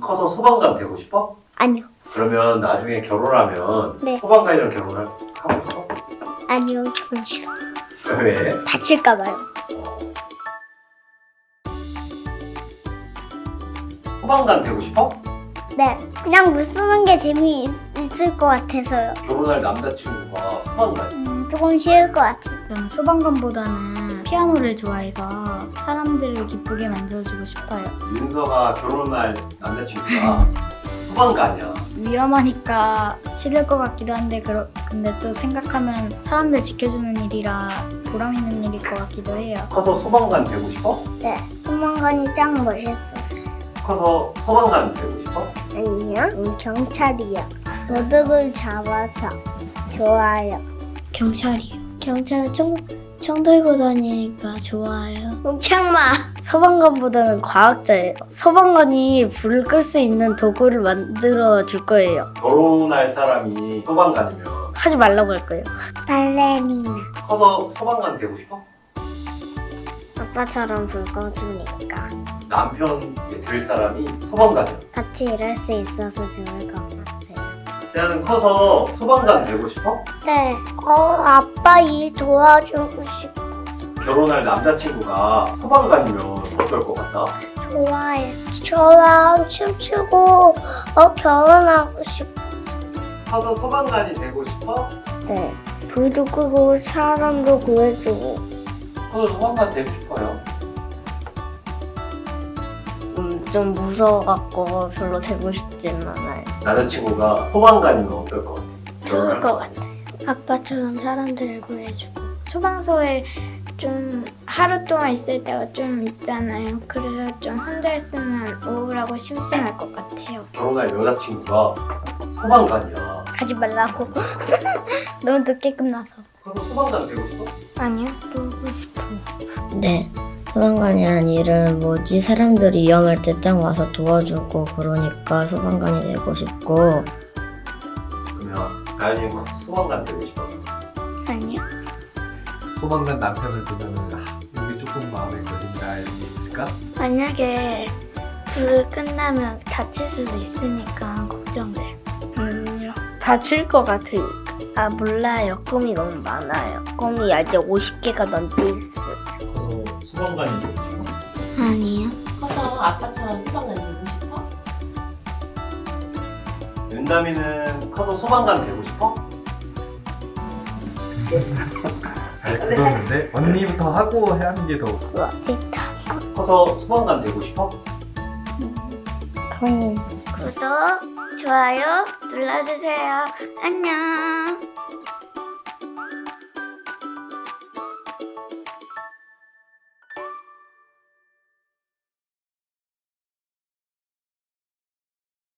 커서 소방관 되고 싶어? 아니요. 그러면 나중에 결혼하면 네. 소방관이랑 결혼을 하고 싶어? 아니요. 그건 싫어. 왜? 다칠까 봐요. 소방관 되고 싶어? 네. 그냥 물 쏘는 게 재미있을 것 같아서요. 결혼할 남자친구가 소방관 음, 조금 쉬울 것 같아요. 저는 소방관보다는 피아노를 좋아해서 사람들을 기쁘게 만들어주고 싶어요. 윤서가 결혼할 남자친구가 소방관이야 위험하니까 싫을 것 같기도 한데 그러, 근데 또 생각하면 사람들 지켜주는 일이라 보람 있는 일일 것 같기도 해요. 커서 소방관 되고 싶어? 네. 소방관이 짱 멋있었어요. 커서 소방관 되고 싶어? 아니요. 음, 경찰이요. 도둑을 잡아서 좋아요. 경찰이요. 경찰은 총, 총 들고 다니니까 좋아요. 뭉창마. 소방관보다는 과학자예요. 소방관이 불을 끌 수 있는 도구를 만들어 줄 거예요. 결혼할 사람이 소방관이면 하지 말라고 할 거예요. 발레리나. 커서 소방관 되고 싶어? 아빠처럼 불 꺼주니까 남편 될 사람이 소방관이야 같이 일할 수 있어서 좋을 것 같아요. 세아는 커서 소방관 되고 싶어? 네. 어, 아빠 일 도와주고 싶어. 결혼할 남자친구가 소방관이면 어떨 것 같다? 좋아요. 저랑 춤추고 어, 결혼하고 싶어. 커서 소방관이 되고 싶어? 네. 불도 끄고 사람도 구해주고. 커서 소방관 되고 싶어요 좀 무서워갖고 별로 되고 싶진 않아요. 남자친구가 소방관이면 어떨 것 같아? 좋을 것 같아요. 아빠처럼 사람들을 구해주고. 소방서에 좀 하루 동안 있을 때가 좀 있잖아요. 그래서 좀 혼자 있으면 우울하고 심심할 것 같아요. 결혼할 여자친구가 소방관이야 하지 말라고. 너무 늦게 끝나서. 커서 소방관 되고 싶어? 아니요, 놀고 싶어. 네. 소방관이란 일은 뭐지? 사람들이 위험할 때짱 와서 도와주고 그러니까 소방관이 되고 싶고 그러면 가연이는 소방관 되고 싶어? 아니요. 소방관 남편을 두면은 아, 여기 조금 마음에 걸린다 이런 게 있을까? 만약에 불을 끝나면 다칠 수도 있으니까 걱정돼. 음, 다칠 것 같으니까. 아, 몰라요. 꿈이 너무 많아요. 꿈이 아직 50개가 넘게 있어요. 커서 소방관이 되고 싶어? 아니요. 커서 아빠처럼 소방관 되고 싶어? 윤담이는 커서 소방관 되고 싶어? 잘 들었는데 언니부터 하고 하는 게더 우와, 있다. 커서 소방관 되고 싶어? 구독, 좋아요 눌러주세요. 안녕.